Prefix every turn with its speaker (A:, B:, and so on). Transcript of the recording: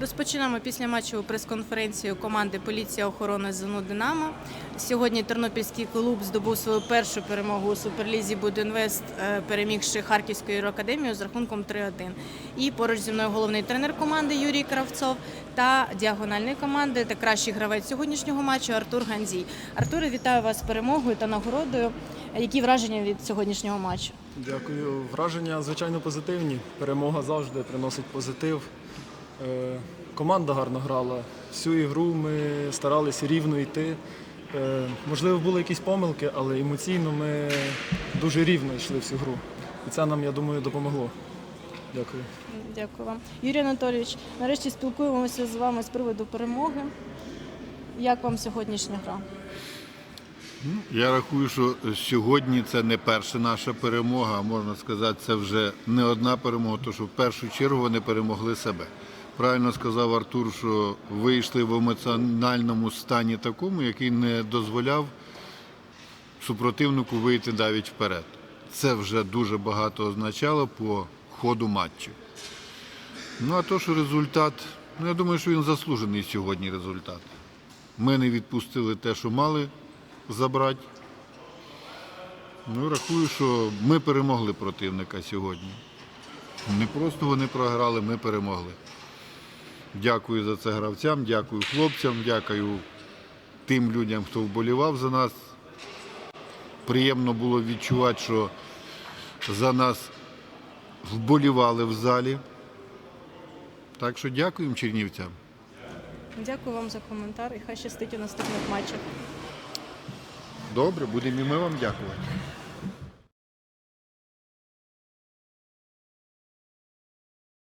A: Розпочинаємо після матчу прес-конференцію команди Поліція охорони ЗНУ Динамо. Сьогодні Тернопільський клуб здобув свою першу перемогу у Суперлізі Будінвест, е, перемігши Харківську академію з рахунком 3-1. І поруч зі мною головний тренер команди Юрій Кравцов та діагональної команди та кращий гравець сьогоднішнього матчу Артур Ганзій. Артуре, вітаю вас з перемогою та нагородою. Які враження від сьогоднішнього матчу?
B: Дякую. Враження звичайно позитивні. Перемога завжди приносить позитив. Е, Команда гарно грала. Всю ігру ми старалися рівно йти. Е, Можливо, були якісь помилки, але емоційно ми дуже рівно йшли всю гру. І це нам, я думаю, допомогло. Дякую.
A: Дякую вам. Юрій Анатолійович, нарешті спілкуємося з вами з приводу перемоги. Як вам сьогоднішня гра?
C: Я рахую, що сьогодні це не перша наша перемога, а можна сказати, це вже не одна перемога, тому що в першу чергу вони перемогли себе. Правильно сказав Артур, що вийшли в емоціональному стані такому, який не дозволяв супротивнику вийти навіть вперед. Це вже дуже багато означало по ходу матчу. Ну а то, що результат, ну я думаю, що він заслужений сьогодні результат. Ми не відпустили те, що мали забрати. Ну, рахую, що ми перемогли противника сьогодні. Не просто вони програли, ми перемогли. Дякую за це гравцям, дякую хлопцям, дякую тим людям, хто вболівав за нас. Приємно було відчувати, що за нас вболівали в залі. Так що дякуємо чернівцям.
A: Дякую вам за коментар і хай щастить у наступних матчах.
C: Добре, будемо і ми вам дякувати.